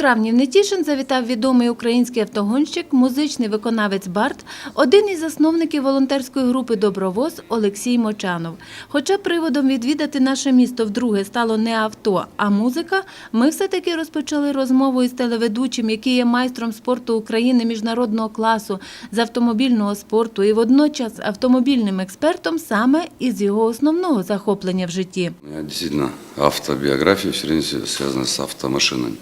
Травні в Нетішин завітав відомий український автогонщик, музичний виконавець Барт, один із засновників волонтерської групи Добровоз Олексій Мочанов. Хоча приводом відвідати наше місто вдруге стало не авто, а музика, ми все-таки розпочали розмову із телеведучим, який є майстром спорту України міжнародного класу з автомобільного спорту і водночас автомобільним експертом саме із його основного захоплення в житті. У меня действительно автобиография все связана с автомашинами.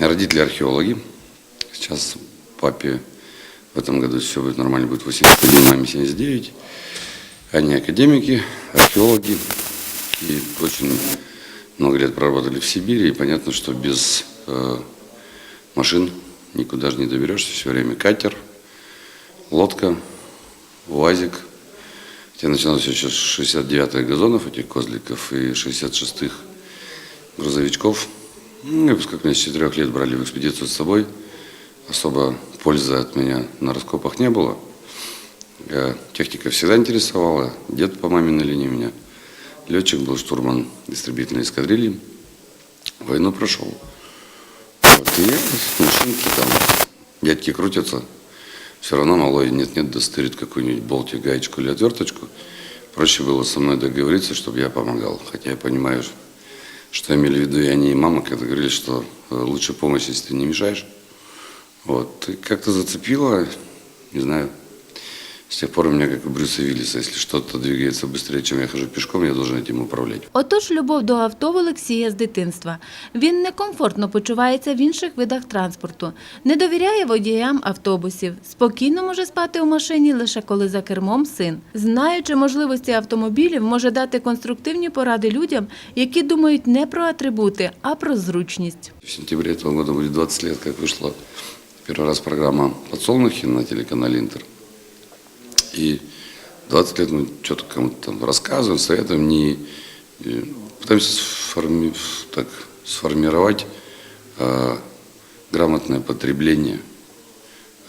Родители археологи. Сейчас папе в этом году все будет нормально, будет 81, маме 79. Они академики, археологи. И очень много лет проработали в Сибири. И понятно, что без э, машин никуда же не доберешься. Все время катер, лодка, УАЗик. Я начиналось еще с 69-х газонов, этих козликов, и 66-х грузовичков. Ну, и как меня с 4 лет брали в экспедицию с собой. Особо пользы от меня на раскопах не было. Я- техника всегда интересовала. Дед по маминой линии меня. Летчик был штурман истребительной эскадрильи. Войну прошел. Вот, и машинки там, дядьки крутятся. Все равно малой нет-нет достырит какую-нибудь болтик, гаечку или отверточку. Проще было со мной договориться, чтобы я помогал. Хотя я понимаю, что имели в виду и они, и мама, когда говорили, что э, лучше помощь, если ты не мешаешь. Вот. И как-то зацепило, не знаю. С тех пор у меня, как у Брюса Виллиса, если что-то двигается быстрее, чем я хожу пешком, я должен этим управлять. Отож, любов до авто в Олексія з дитинства. Він некомфортно почувається в інших видах транспорту, не довіряє водіям автобусів, спокійно може спати у машині лише коли за кермом син. Знаючи можливості автомобілів, може дати конструктивні поради людям, які думають не про атрибути, а про зручність. В сентябре этого года будет 20 лет, как вышла первый раз программа «Подсолнухи» на телеканале «Интер». И 20 лет мы что-то кому-то там рассказываем, советуем, не, э, пытаемся сформи- так, сформировать э, грамотное потребление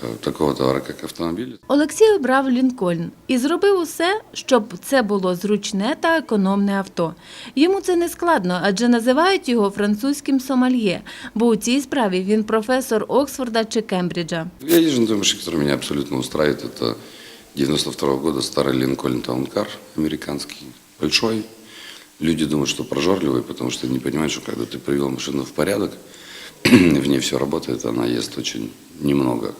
э, такого товара, как автомобиль. Олексій обрав Лінкольн і зробив усе, щоб це було зручне та економне авто. Йому це не складно, адже називають його французьким сомальє, бо у цій справі він професор Оксфорда чи Кембриджа. Я езжу на той машине, которая меня абсолютно устраивает. Это 92 года старый Линкольн Таункар американский, большой. Люди думают, что прожорливый, потому что не понимают, что когда ты привел машину в порядок, в ней все работает, она ест очень немного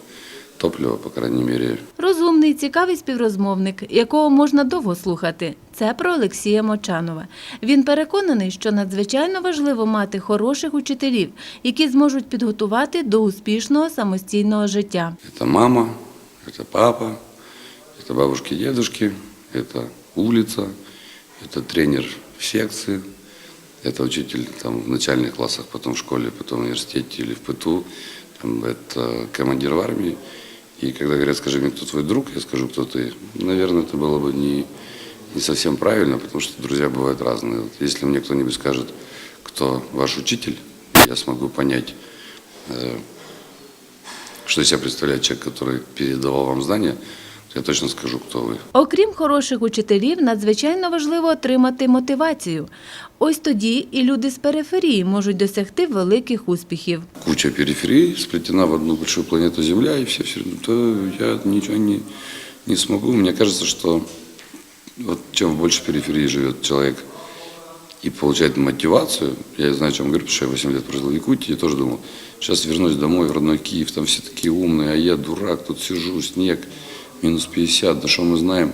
топлива, по крайней мере, Розумний, цікавий співрозмовник, якого можна довго слухати. Це про Олексія Мочанова. Він переконаний, що надзвичайно важливо мати хороших учителів, які зможуть підготувати до успішного самостійного життя. Это мама, это папа, Это бабушки, дедушки, это улица, это тренер в секции, это учитель там, в начальных классах, потом в школе, потом в университете или в ПТУ, там, это командир в армии. И когда говорят, скажи мне, кто твой друг, я скажу, кто ты. Наверное, это было бы не, не совсем правильно, потому что друзья бывают разные. Вот если мне кто-нибудь скажет, кто ваш учитель, я смогу понять, э, что из себя представляет человек, который передавал вам знания, я точно скажу, кто вы. Окрім хороших учителів, надзвичайно важливо отримати мотивацію. Ось тоді і люди з периферії можуть досягти великих успіхів. Куча периферий сплетена в одну большую планету Земля, и все все то я ничего не, не смогу. Мне кажется, что вот чем больше периферии живет человек и получает мотивацию, я знаю, о чем говорю, потому что я 8 лет прожил в Якутии, я тоже думал, сейчас вернусь домой в родной Киев, там все такие умные, а я дурак, тут сижу, снег, минус 50, да что мы знаем.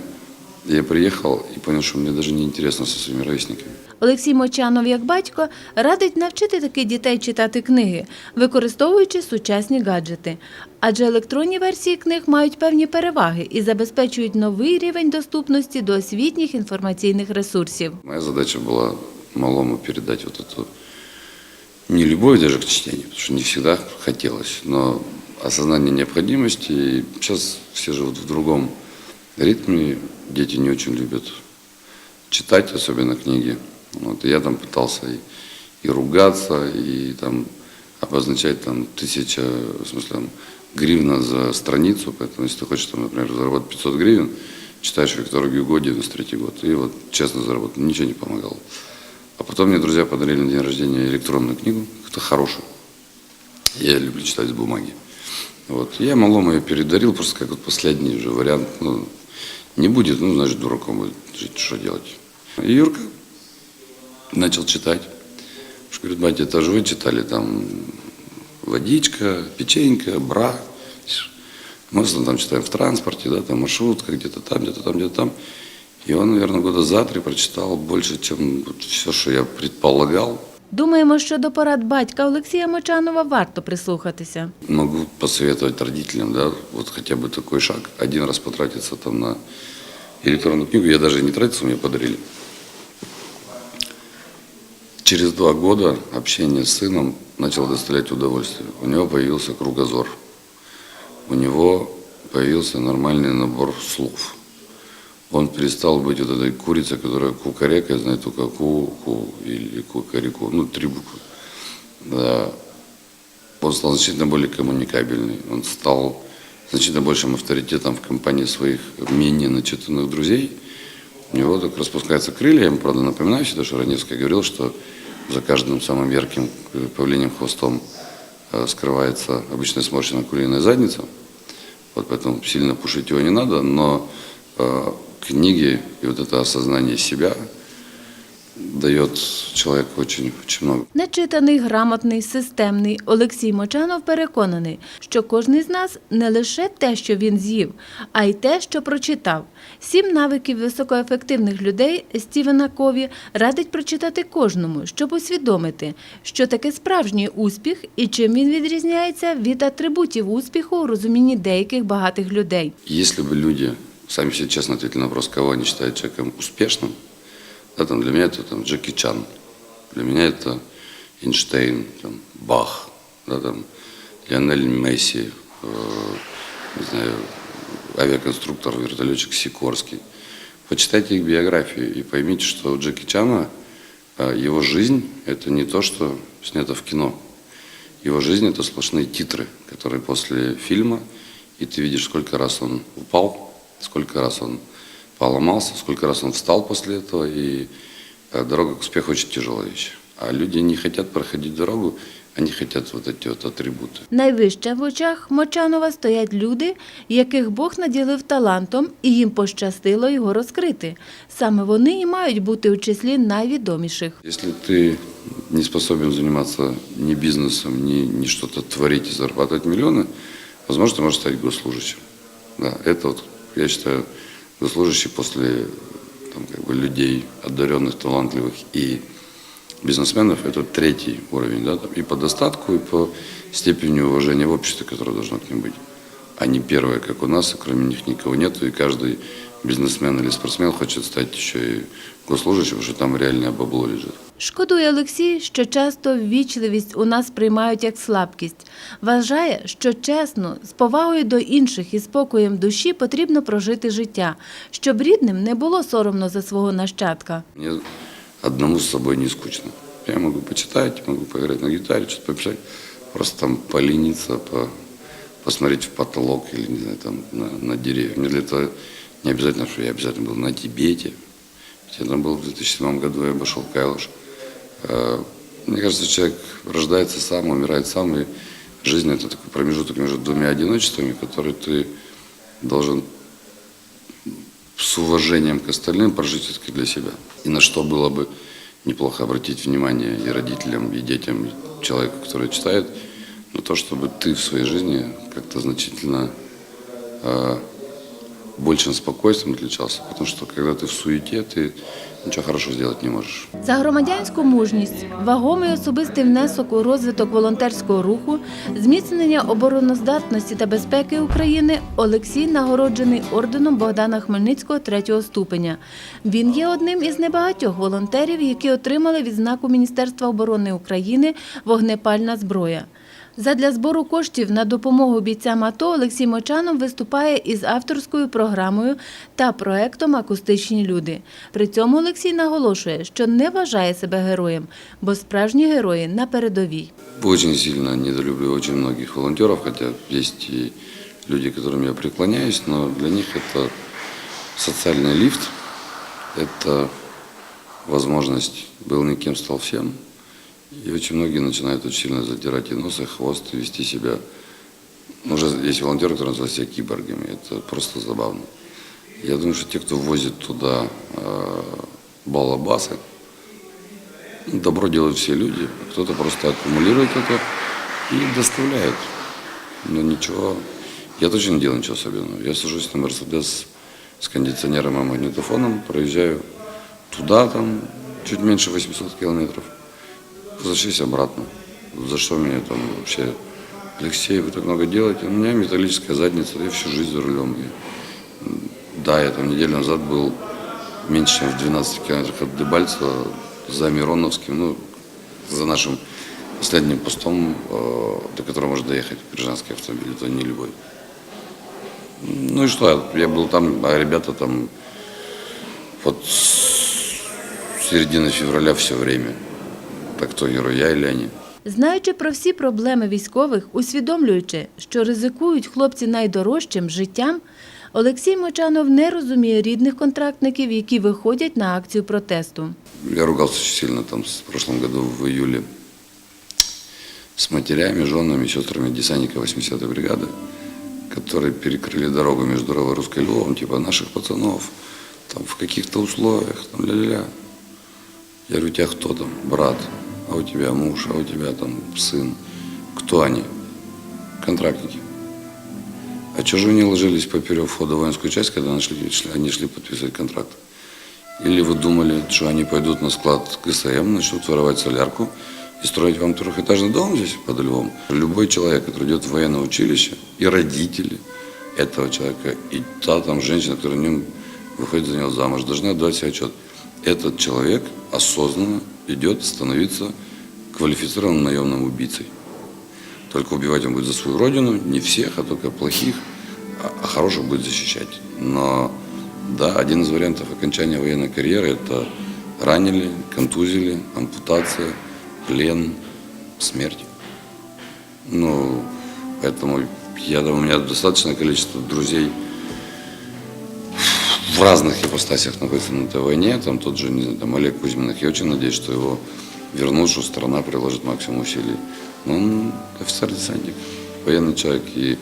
Я приехал и понял, что мне даже не интересно со своими ровесниками. Олексій Мочанов, як батько, радить навчити таких дітей читати книги, використовуючи сучасні гаджети. Адже електронні версії книг мають певні переваги і забезпечують новий рівень доступності до освітніх інформаційних ресурсів. Моя задача была малому передать вот эту не любовь даже к чтению, потому что не всегда хотелось, но осознание необходимости. И сейчас все живут в другом ритме, дети не очень любят читать, особенно книги. Вот, и я там пытался и, и ругаться, и там обозначать там тысяча, в смысле, там, гривна за страницу, поэтому если ты хочешь, там, например, заработать 500 гривен, читаешь Виктора Гюго, 93 год, и вот честно заработал, ничего не помогало. А потом мне друзья подарили на день рождения электронную книгу, это хорошую. Я люблю читать с бумаги. Вот. Я малому ее передарил, просто как вот последний уже вариант. Ну, не будет, ну, значит, дураком будет жить, что делать. И Юрка начал читать. Что говорит, батя, это же вы читали там водичка, печенька, бра. Мы в там читаем в транспорте, да, там маршрутка, где-то там, где-то там, где-то там. И он, наверное, года за три прочитал больше, чем вот все, что я предполагал. Думаємо, що до порад батька Олексія Мочанова варто прислухатися. Могу посоветовать родителям, да, вот хотя бы такой шаг. Один раз потратиться там на электронную книгу. Я даже не тратился, мне подарили. Через два года общение с сыном начало доставлять удовольствие. У него появился кругозор. У него появился нормальный набор слов. Он перестал быть вот этой курицей, которая кукарекает, знает только ку-ку или кукареку, ну, три буквы. Да. Он стал значительно более коммуникабельный. Он стал значительно большим авторитетом в компании своих менее начитанных друзей. У него так распускаются крылья. Я ему, правда, напоминаю всегда, что Раневский говорил, что за каждым самым ярким э, появлением хвостом э, скрывается обычно сморщенная куриная задница. Вот поэтому сильно пушить его не надо, но э, книги и вот это осознание себя дает человеку очень, очень много. Начитаний, грамотний, системний Олексій Мочанов переконаний, що кожен з нас не лише те, що він з'їв, а й те, що прочитав. Сім навиків високоефективних людей Стівена Кові радить прочитати кожному, щоб усвідомити, що таке справжній успіх і чим він відрізняється від атрибутів успіху у розумінні деяких багатих людей. Если бы люди сами себе честно ответили на вопрос, кого они считают человеком успешным, да, там для меня это там, Джеки Чан, для меня это Эйнштейн, там, Бах, да, там, Лионель Месси, э, не знаю, авиаконструктор, вертолетчик Сикорский. Почитайте их биографию и поймите, что у Джеки Чана э, его жизнь – это не то, что снято в кино. Его жизнь – это сплошные титры, которые после фильма, и ты видишь, сколько раз он упал, сколько раз он поломался, сколько раз он встал после этого, и э, дорога к успеху очень тяжелая вещь. А люди не хотят проходить дорогу, они хотят вот эти вот атрибуты. Найвище в очах Мочанова стоять люди, яких Бог наділив талантом, і їм пощастило його розкрити. Саме вони і мають бути у числі найвідоміших. Если ты не способен заниматься ни бизнесом, ни, ни что-то творить и зарабатывать миллионы, возможно, ты можешь стать госслужащим. Да, это вот, я считаю, госслужащий после там, как бы, людей, одаренных, талантливых и бизнесменов, это третий уровень, да, там, и по достатку, и по степени уважения в обществе, которое должно к ним быть. А не первое, как у нас, и кроме них никого нету, и каждый бизнесмен или спортсмен хочет стать еще и потому что там реальное бабло лежит. Шкодує Олексій, що часто ввічливість у нас приймають як слабкість. Вважає, що чесно, з повагою до інших і спокоєм душі потрібно прожити життя, щоб рідним не було соромно за свого нащадка. Мне одному с собой не скучно. Я могу почитать, могу поиграть на гитаре, что-то просто там полениться, по, посмотреть в потолок или, не знаю, там на, на деревья. Мне для этого не обязательно, что я обязательно был на Тибете. Я там был в 2007 году, я обошел Кайлыш. Э, Мне кажется, человек рождается сам, умирает сам, и жизнь это такой промежуток между двумя одиночествами, который ты должен с уважением к остальным прожить все-таки для себя. И на что было бы неплохо обратить внимание и родителям, и детям, и человеку, который читает, на то, чтобы ты в своей жизни как-то значительно э, большим спокойствием отличался. Потому что когда ты в суете, ты ничего хорошего сделать не можешь. За громадянську мужність, вагомий особистий внесок у розвиток волонтерського руху, зміцнення обороноздатності та безпеки України Олексій нагороджений орденом Богдана Хмельницького третього ступеня. Він є одним із небагатьох волонтерів, які отримали відзнаку Міністерства оборони України вогнепальна зброя. Задля збору коштів на допомогу бійцям АТО Олексій Мочанов виступає із авторською програмою та проектом Акустичні люди. При цьому Олексій наголошує, що не вважає себе героєм, бо справжні герої на передовій. Очень сильно недолюблю очень многих волонтеров, хотя есть и люди, к которым я преклоняюсь, но для них это социальный лифт, это возможность был никем, стал всем. И очень многие начинают очень сильно затирать и нос, и хвост, и вести себя. Ну, Уже есть волонтеры, которые называют себя киборгами. Это просто забавно. Я думаю, что те, кто возит туда э, балабасы, ну, добро делают все люди. Кто-то просто аккумулирует это и доставляет. Но ничего, я точно не делаю ничего особенного. Я сажусь на Мерседес с кондиционером и магнитофоном, проезжаю туда, там, чуть меньше 800 километров, возвращаюсь обратно. За что мне там вообще, Алексей, вы так много делаете? У меня металлическая задница, я всю жизнь за рулем. И, да, я там неделю назад был меньше, чем в 12 километрах от Дебальцева, за Мироновским, ну, за нашим последним постом, э, до которого может доехать гражданский автомобиль, это не любой. Ну и что, я был там, а ребята там вот с середины февраля все время. Так кто герой, я или они? Знаючи про всі проблеми військових, усвідомлюючи, що ризикують хлопці найдорожчим життям, Олексій Мочанов не розуміє рідних контрактників, які виходять на акцію протесту. Я ругался очень сильно там в прошлом году в июле с матерями, женами, сестрами десантника 80-й бригады, которые перекрыли дорогу между Русской и Львовом, типа наших пацанов, там в каких-то условиях, там ля-ля-ля. Я говорю, у тебя кто там? Брат, А у тебя муж, а у тебя там сын. Кто они? Контрактники. А что же не ложились поперек входа в воинскую часть, когда нашли, шли- они шли подписывать контракт? Или вы думали, что они пойдут на склад ГСМ, начнут воровать солярку и строить вам трехэтажный дом здесь под Львом? Любой человек, который идет в военное училище, и родители этого человека, и та там женщина, которая в нем выходит за него замуж, должны отдать себе отчет. Этот человек осознанно идет становиться квалифицированным наемным убийцей. Только убивать он будет за свою родину, не всех, а только плохих, а, а хороших будет защищать. Но да, один из вариантов окончания военной карьеры – это ранили, контузили, ампутация, плен, смерть. Ну, поэтому я, думаю, у меня достаточное количество друзей в разных ипостасях находится на этой войне. Там тот же, не знаю, там Олег Кузьминых. Я очень надеюсь, что его вернут, что страна приложит максимум усилий. Но он офицер-десантник, военный человек. И,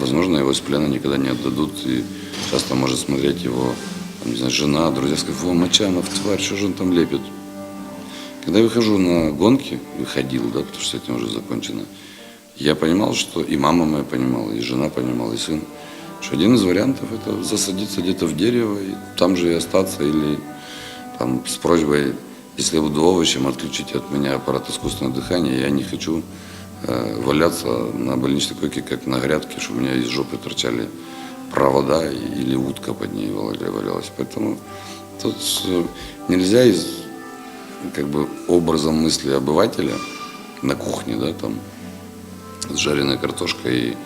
возможно, его из плена никогда не отдадут. И часто может смотреть его, там, не знаю, жена, друзья, сказать, во, Мочанов, тварь, что же он там лепит? Когда я выхожу на гонки, выходил, да, потому что с этим уже закончено, я понимал, что и мама моя понимала, и жена понимала, и сын, что один из вариантов это засадиться где-то в дерево и там же и остаться, или там с просьбой, если я буду овощем, отключите от меня аппарат искусственного дыхания, я не хочу э, валяться на больничной койке, как на грядке, чтобы у меня из жопы торчали провода или утка под ней валя- валялась. Поэтому тут нельзя из как бы образом мысли обывателя на кухне, да, там, с жареной картошкой и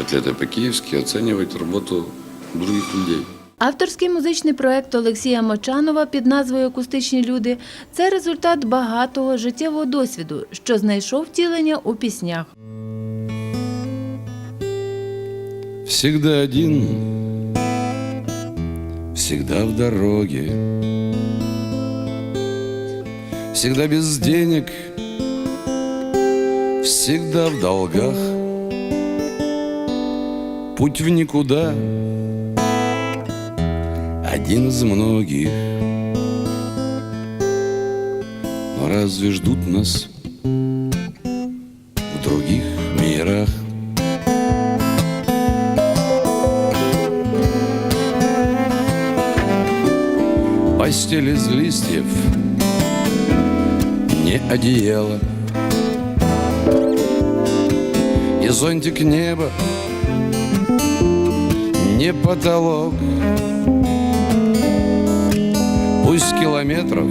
котлетой по-киевски оценивать работу других людей. Авторський музичний проект Олексія Мочанова під назвою Акустичні люди це результат багатого життєвого досвіду, що знайшов втілення у піснях. Всегда один, всегда в дороге, всегда без денег, всегда в долгах. Путь в никуда, один из многих. Но разве ждут нас в других мирах? Постель из листьев, не одеяло И зонтик неба, не потолок. Пусть километров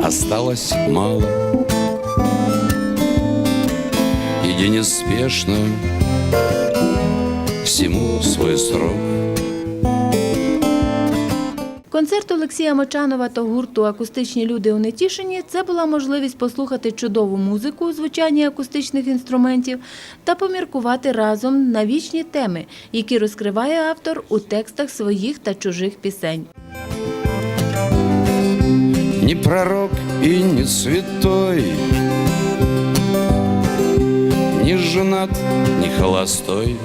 осталось мало. Иди неспешно, всему свой срок Концерт Олексія Мочанова та гурту Акустичні люди у Нетішині це була можливість послухати чудову музику у звучанні акустичних інструментів та поміркувати разом на вічні теми, які розкриває автор у текстах своїх та чужих пісень. Не пророк и не святой Не женат, не холостой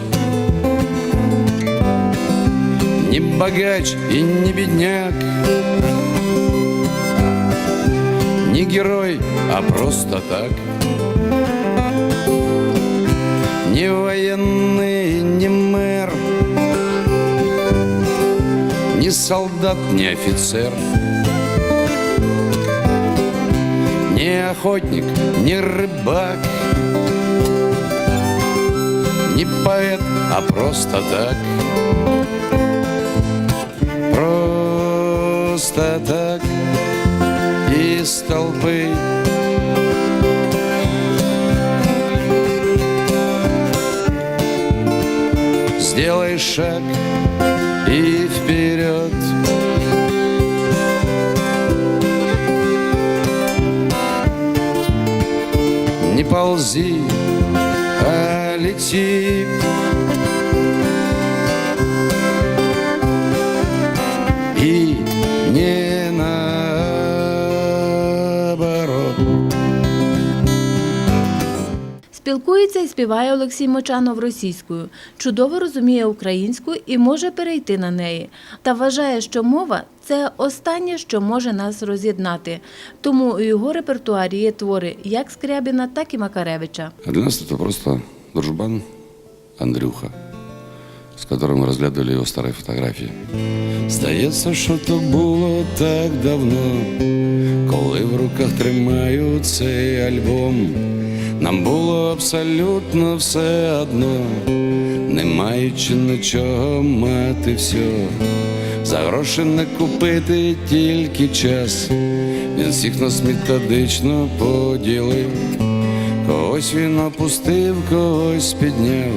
Не богач и не бедняк. Не герой, а просто так. Не военный, не мэр. Не солдат, не офицер. Не охотник, не рыбак. Не поэт, а просто так Просто так из Сделай шаг и вперед. Не ползи, а лети Спілкується і співає Олексій Мочанов російською, чудово розуміє українську і може перейти на неї. Та вважає, що мова це останнє, що може нас роз'єднати. Тому у його репертуарі є твори як Скрябіна, так і Макаревича. А для нас это просто дружбан Андрюха, с которым мы разглядывали его старые фотографии. Здається, що то було так давно, коли в руках тримаю цей альбом. Нам було абсолютно все одно, не маючи нічого мати все. За гроші не купити тільки час. Він всіх нас методично поділив. Когось він опустив, когось підняв,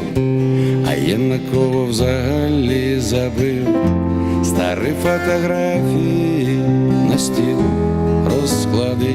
а є на кого взагалі забив. Старі фотографії на стіл розклади,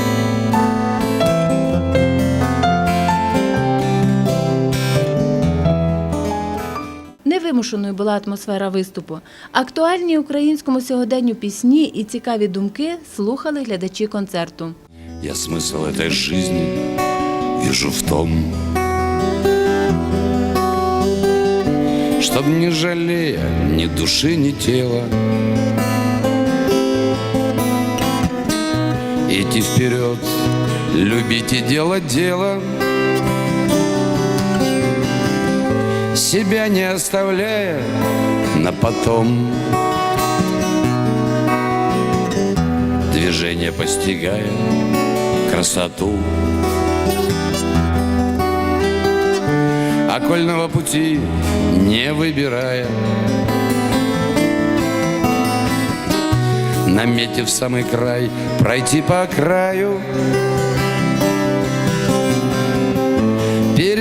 Невимушеною була атмосфера виступу. Актуальні українському сьогоденню пісні і цікаві думки слухали глядачі концерту. Я смысл этой жизни вижу в том, Чтоб не жалея ни души, ни тела Идти вперед, любить и делать дело Себя не оставляя на потом. Движение постигая красоту. Окольного пути не выбирая. Наметив самый край, пройти по краю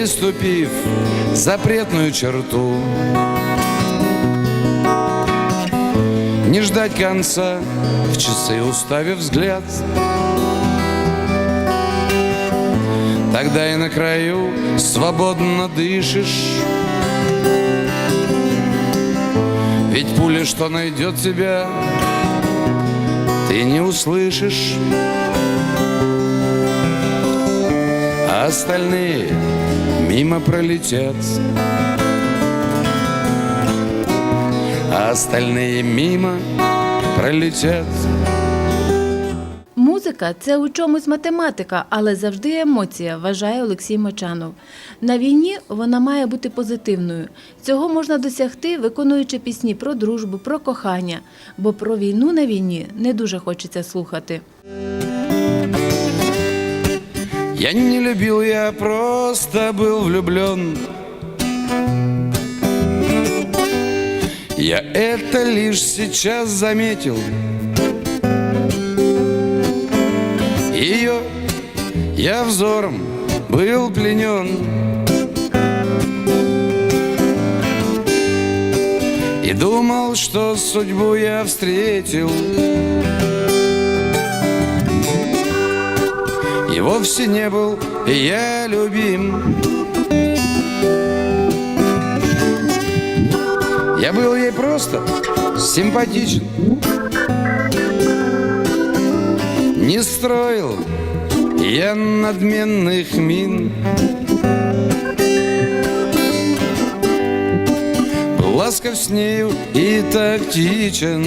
Переступив запретную черту. Не ждать конца, в часы уставив взгляд. Тогда и на краю свободно дышишь. Ведь пуля, что найдет тебя, ты не услышишь. А остальные мимо пролетят А остальные мимо пролетят Музика це у чомусь математика, але завжди емоція, вважає Олексій Мочанов. На війні вона має бути позитивною. Цього можна досягти, виконуючи пісні про дружбу, про кохання, бо про війну на війні не дуже хочеться слухати. Я не любил, я просто был влюблен. Я это лишь сейчас заметил. Ее я взором был пленен. И думал, что судьбу я встретил И вовсе не был я любим. Я был ей просто симпатичен. Не строил я надменных мин. Был ласков с нею и тактичен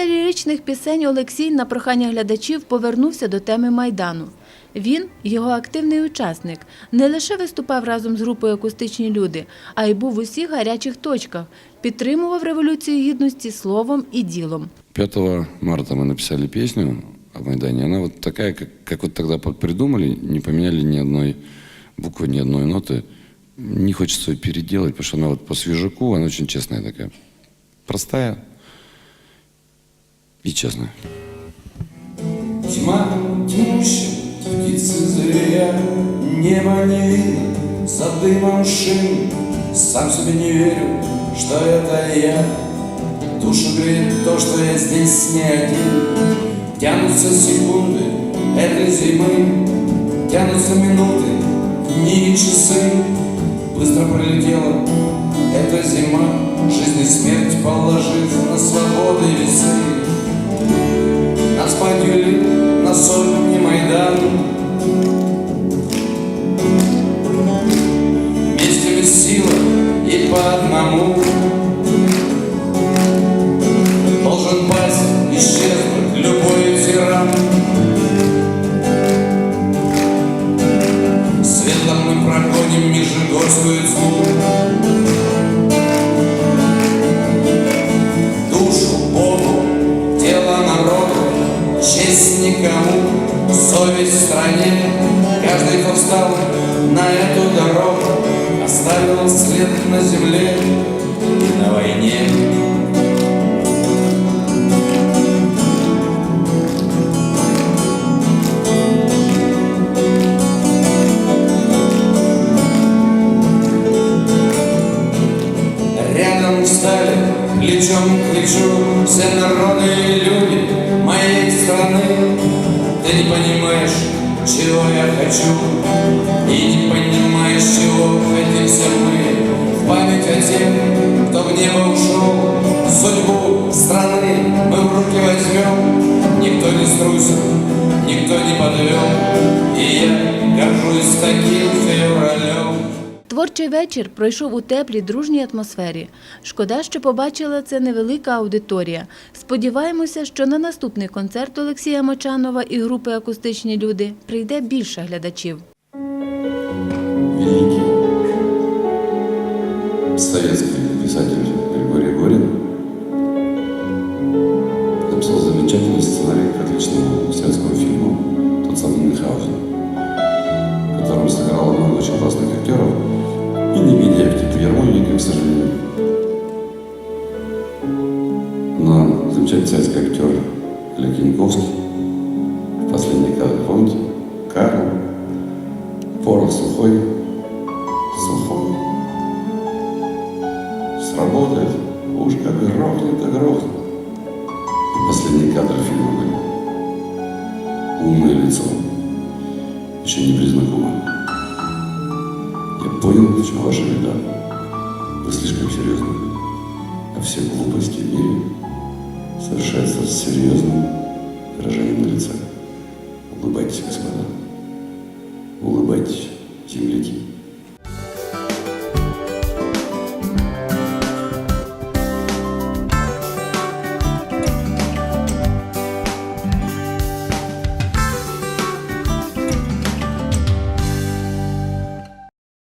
Після ліричних пісень Олексій на прохання глядачів повернувся до теми Майдану. Він, його активний учасник, не лише виступав разом з групою Акустичні люди, а й був в усіх гарячих точках, підтримував революцію гідності словом і ділом. 5 марта мы написали песню о Майдане. Она вот такая, как, как вот тогда под- придумали, не поменяли ни одной буквы, ни одной ноты. Не хочется ее переделать, потому что она вот по свежаку, она очень честная такая. Простая И честная. Тьма тьмущая, птицы зверя, Небо не видно за дымом шин. Сам себе не верю, что это я. Душу греет то, что я здесь не один. Тянутся секунды этой зимы, Тянутся минуты, дни и часы. Быстро пролетела эта зима, Жизнь и смерть положив на свободы весы. Подвели на сотни Майдан. Вместе без силы и по одному. Должен пасть, исчезнуть любой тиран. Светом мы прогоним Нижегорскую тьму честь никому, совесть в стране. Каждый, кто встал на эту дорогу, оставил след на земле и на войне. Рядом встали, плечом к плечу Все народы и люди Ты не понимаешь, чего я хочу И не понимаешь, чего хотим все мы. В память о тех, кто в небо ушел Судьбу страны мы в руки возьмем. Никто не струсил, никто не подвел Творчий вечір пройшов у теплій дружній атмосфері. Шкода, що побачила це невелика аудиторія. Сподіваємося, що на наступний концерт Олексія Мочанова і групи Акустичні люди прийде більше глядачів. Советский писатель Григорий Горин написал замечательный сценарий к Ермольника, к сожалению. Но замечательный советский актер Олег Янковский последний кадр, помните? Карл, порох сухой, сухой. Сработает, уж как грохнет, да грохнет. И последний кадр фильма были. Умное лицо, еще не признакомое. Я понял, в чем ваша беда. Вы слишком серьезны. А все глупости в мире совершаются с серьезным выражением на лице.